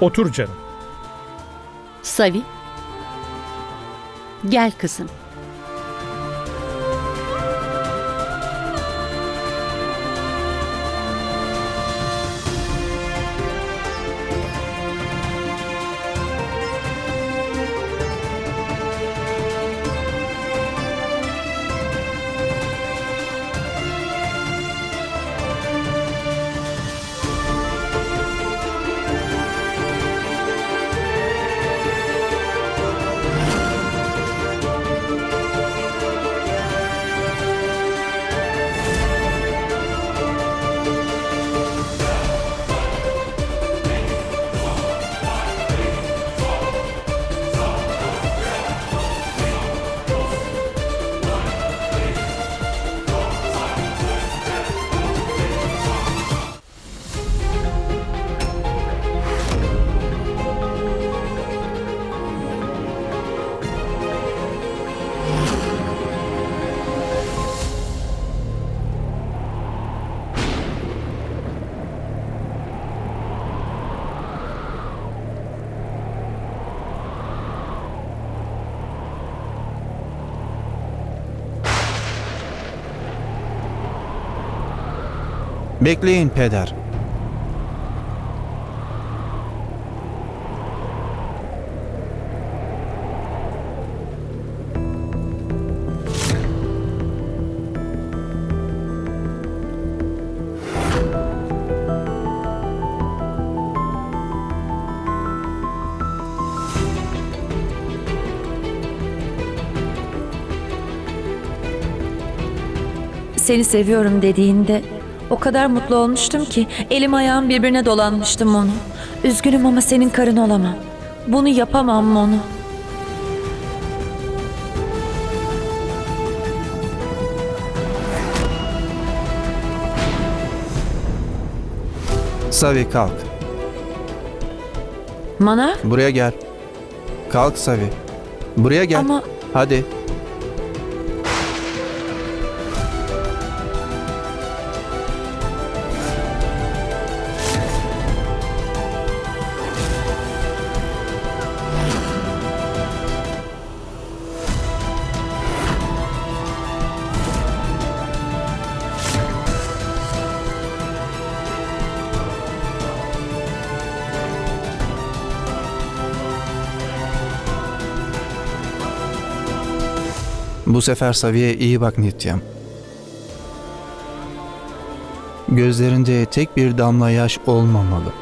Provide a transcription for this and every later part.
Otur canım. Savi. Gel kızım. Bekleyin peder. Seni seviyorum dediğinde o kadar mutlu olmuştum ki elim ayağım birbirine dolanmıştım onu. Üzgünüm ama senin karın olamam. Bunu yapamam onu. Savi kalk. Mana Buraya gel. Kalk Savi. Buraya gel. ama Hadi. Bu sefer Savi'ye iyi bak Nityam. Gözlerinde tek bir damla yaş olmamalı.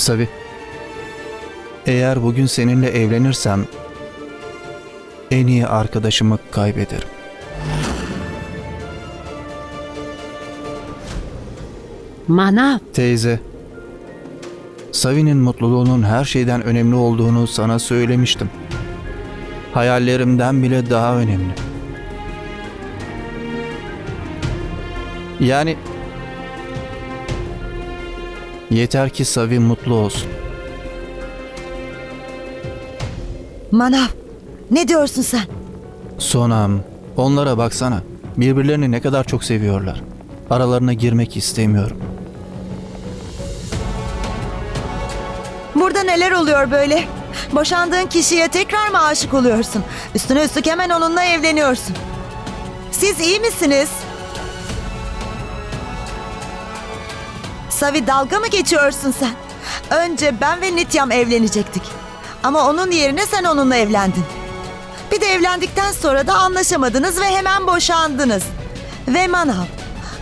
Savi. Eğer bugün seninle evlenirsem en iyi arkadaşımı kaybederim. Manav. Teyze. Savi'nin mutluluğunun her şeyden önemli olduğunu sana söylemiştim. Hayallerimden bile daha önemli. Yani yeter ki Savi mutlu olsun. Manav, ne diyorsun sen? Sonam, onlara baksana. Birbirlerini ne kadar çok seviyorlar. Aralarına girmek istemiyorum. Burada neler oluyor böyle? Boşandığın kişiye tekrar mı aşık oluyorsun? Üstüne üstlük hemen onunla evleniyorsun. Siz iyi misiniz? Savi dalga mı geçiyorsun sen? Önce ben ve Nityam evlenecektik. Ama onun yerine sen onunla evlendin. Bir de evlendikten sonra da anlaşamadınız ve hemen boşandınız. Ve Manav.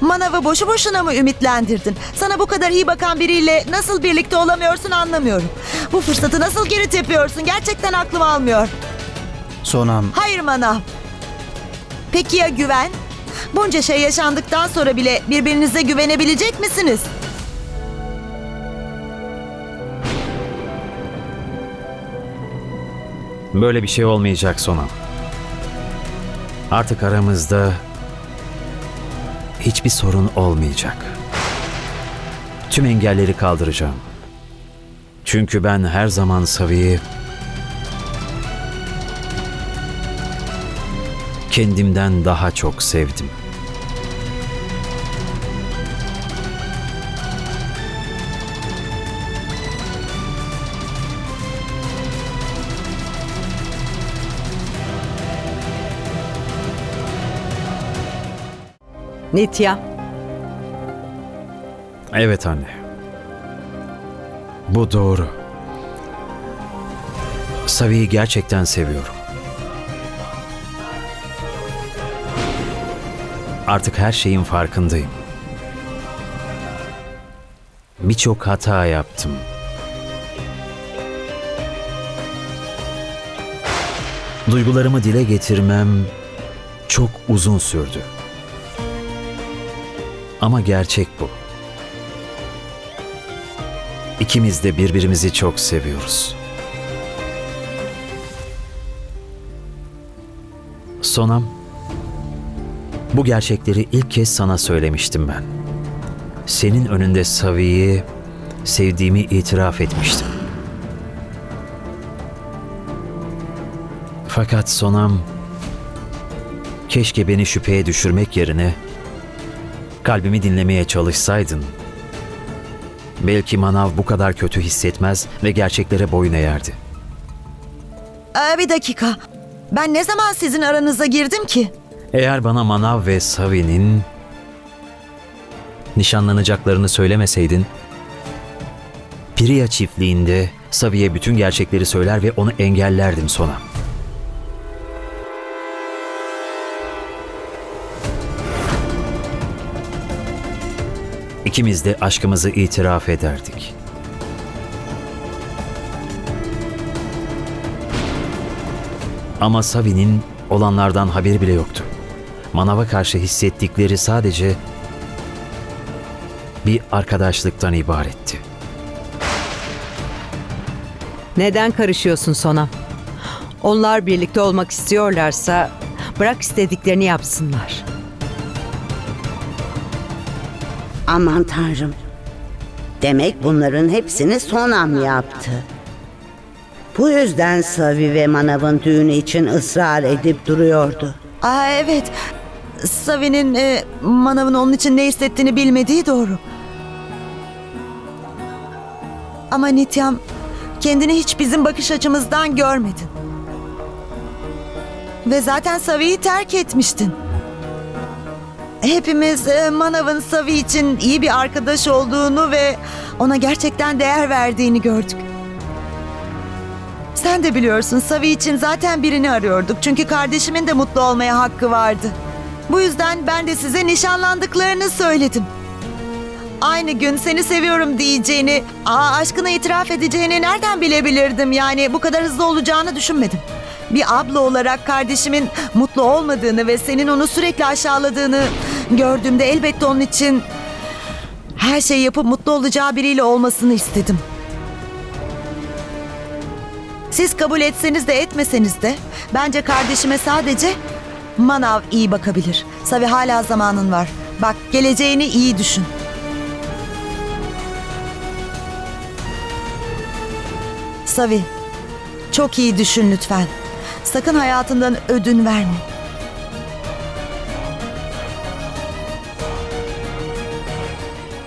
Manav'ı boşu boşuna mı ümitlendirdin? Sana bu kadar iyi bakan biriyle nasıl birlikte olamıyorsun anlamıyorum. Bu fırsatı nasıl geri tepiyorsun? Gerçekten aklım almıyor. Sonam, Hayır Manav. Peki ya güven? Bunca şey yaşandıktan sonra bile birbirinize güvenebilecek misiniz? Böyle bir şey olmayacak Sonam. Artık aramızda hiçbir sorun olmayacak. Tüm engelleri kaldıracağım. Çünkü ben her zaman Savi'yi kendimden daha çok sevdim. Nitya, Evet anne. Bu doğru. Savi'yi gerçekten seviyorum. Artık her şeyin farkındayım. Birçok hata yaptım. Duygularımı dile getirmem çok uzun sürdü. Ama gerçek bu. İkimiz de birbirimizi çok seviyoruz. Sonam, bu gerçekleri ilk kez sana söylemiştim ben. Senin önünde Savi'yi sevdiğimi itiraf etmiştim. Fakat Sonam, keşke beni şüpheye düşürmek yerine kalbimi dinlemeye çalışsaydın. Belki Manav bu kadar kötü hissetmez ve gerçeklere boyun eğerdi. Aa, bir dakika. Ben ne zaman sizin aranıza girdim ki? Eğer bana Manav ve Savi'nin nişanlanacaklarını söylemeseydin, Priya çiftliğinde Savi'ye bütün gerçekleri söyler ve onu engellerdim sona. İkimiz de aşkımızı itiraf ederdik. Ama Savi'nin olanlardan haberi bile yoktu. Manav'a karşı hissettikleri sadece bir arkadaşlıktan ibaretti. neden karışıyorsun Sonam? Onlar birlikte olmak istiyorlarsa bırak istediklerini yapsınlar. Aman tanrım. Demek bunların hepsini Sonam yaptı. Bu yüzden Savi ve Manav'ın düğünü için ısrar edip duruyordu. Aa evet. Savi'nin e, manavın onun için ne hissettiğini bilmediği doğru. Ama Nityam kendini hiç bizim bakış açımızdan görmedin. Ve zaten Savi'yi terk etmiştin. Hepimiz e, Manav'ın Savi için iyi bir arkadaş olduğunu ve ona gerçekten değer verdiğini gördük. Sen de biliyorsun Savi için zaten birini arıyorduk. Çünkü kardeşimin de mutlu olmaya hakkı vardı. Bu yüzden ben de size nişanlandıklarını söyledim. Aynı gün seni seviyorum diyeceğini, aa aşkına itiraf edeceğini nereden bilebilirdim yani bu kadar hızlı olacağını düşünmedim. Bir abla olarak kardeşimin mutlu olmadığını ve senin onu sürekli aşağıladığını gördüğümde elbette onun için her şeyi yapıp mutlu olacağı biriyle olmasını istedim. Siz kabul etseniz de etmeseniz de bence kardeşime sadece manav iyi bakabilir. Savi hala zamanın var. Bak geleceğini iyi düşün. Savi, çok iyi düşün lütfen. Sakın hayatından ödün verme.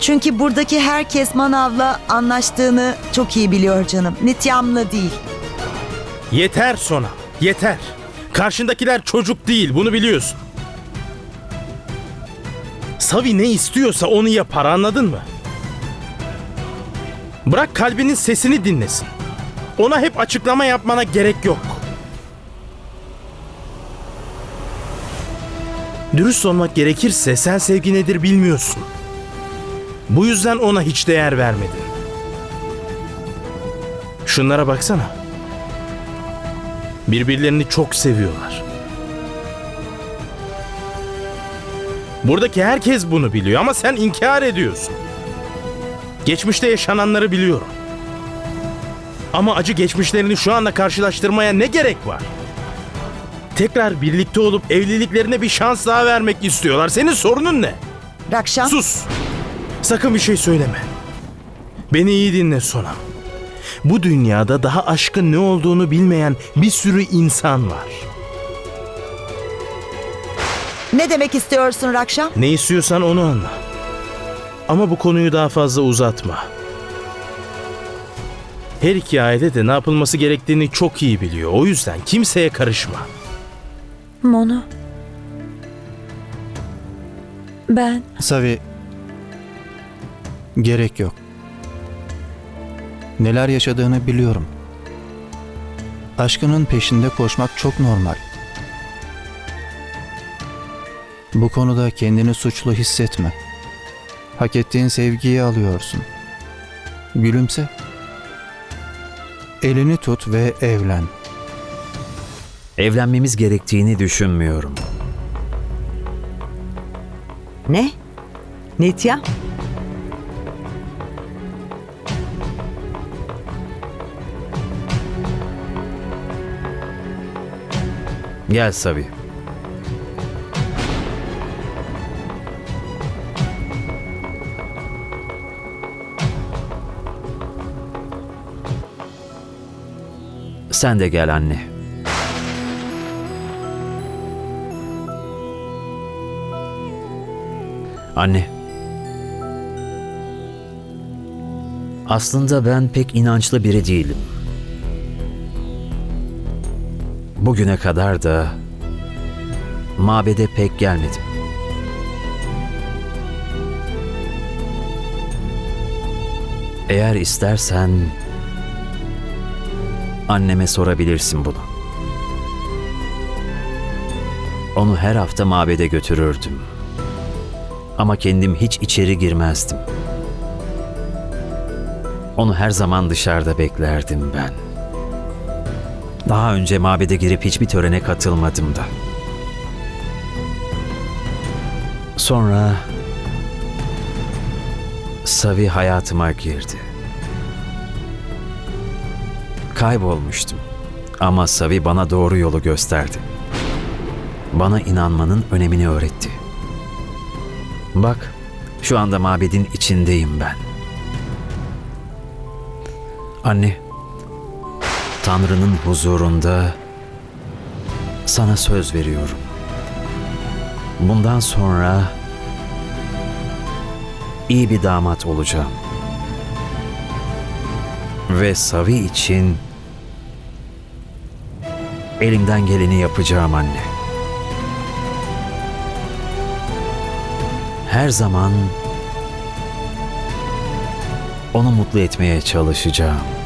Çünkü buradaki herkes manavla anlaştığını çok iyi biliyor canım. Nityam'la değil. Yeter Sona, yeter. Karşındakiler çocuk değil, bunu biliyorsun. Savi ne istiyorsa onu yapar, anladın mı? Bırak kalbinin sesini dinlesin. Ona hep açıklama yapmana gerek yok. Dürüst olmak gerekirse sen sevgi nedir bilmiyorsun. Bu yüzden ona hiç değer vermedin. Şunlara baksana. Birbirlerini çok seviyorlar. Buradaki herkes bunu biliyor ama sen inkar ediyorsun. Geçmişte yaşananları biliyorum. Ama acı geçmişlerini şu anda karşılaştırmaya ne gerek var? Tekrar birlikte olup evliliklerine bir şans daha vermek istiyorlar. Senin sorunun ne? Rakşam. Sus! Sakın bir şey söyleme. Beni iyi dinle Sonam. Bu dünyada daha aşkın ne olduğunu bilmeyen bir sürü insan var. Ne demek istiyorsun Rakşam? Ne istiyorsan onu anla. Ama bu konuyu daha fazla uzatma. Her iki aile de ne yapılması gerektiğini çok iyi biliyor. O yüzden kimseye karışma. Mono. Ben Savi, gerek yok. Neler yaşadığını biliyorum. Aşkının peşinde koşmak çok normal. Bu konuda kendini suçlu hissetme. Hak ettiğin sevgiyi alıyorsun. Gülümse. Elini tut ve evlen. Evlenmemiz gerektiğini düşünmüyorum. Ne? Nitya? Gel Savi. Sen de gel anne. Anne. Aslında ben pek inançlı biri değilim. Bugüne kadar da mabede pek gelmedim. Eğer istersen anneme sorabilirsin bunu. Onu her hafta mabede götürürdüm. Ama kendim hiç içeri girmezdim. Onu her zaman dışarıda beklerdim ben. Daha önce mabede girip hiçbir törene katılmadım da. Sonra Savi hayatıma girdi. Kaybolmuştum. Ama Savi bana doğru yolu gösterdi. Bana inanmanın önemini öğretti. Bak, şu anda mabedin içindeyim ben. Anne, Tanrı'nın huzurunda sana söz veriyorum. Bundan sonra iyi bir damat olacağım. Ve Savi için elimden geleni yapacağım anne. Her zaman onu mutlu etmeye çalışacağım.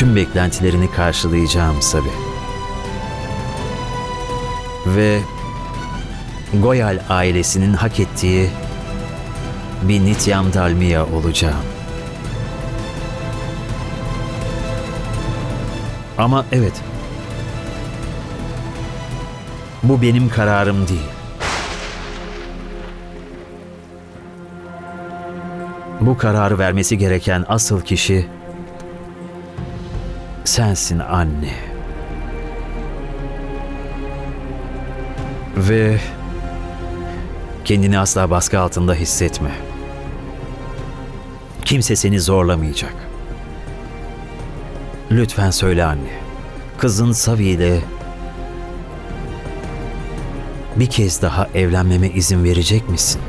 Tüm beklentilerini karşılayacağım Sabi. Ve Goyal ailesinin hak ettiği bir Nityam Dalmiya olacağım. Ama evet. Bu benim kararım değil. Bu kararı vermesi gereken asıl kişi sensin anne. Ve kendini asla baskı altında hissetme. Kimse seni zorlamayacak. Lütfen söyle anne. Kızın Savi ile bir kez daha evlenmeme izin verecek misin?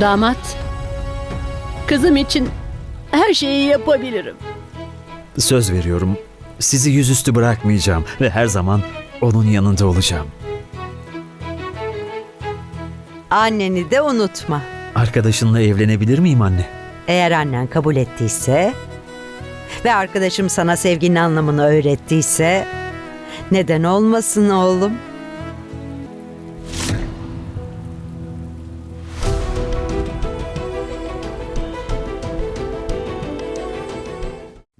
Damat. Kızım için her şeyi yapabilirim. Söz veriyorum. Sizi yüzüstü bırakmayacağım ve her zaman onun yanında olacağım. Anneni de unutma. Arkadaşınla evlenebilir miyim anne? Eğer annen kabul ettiyse ve arkadaşım sana sevginin anlamını öğrettiyse neden olmasın oğlum?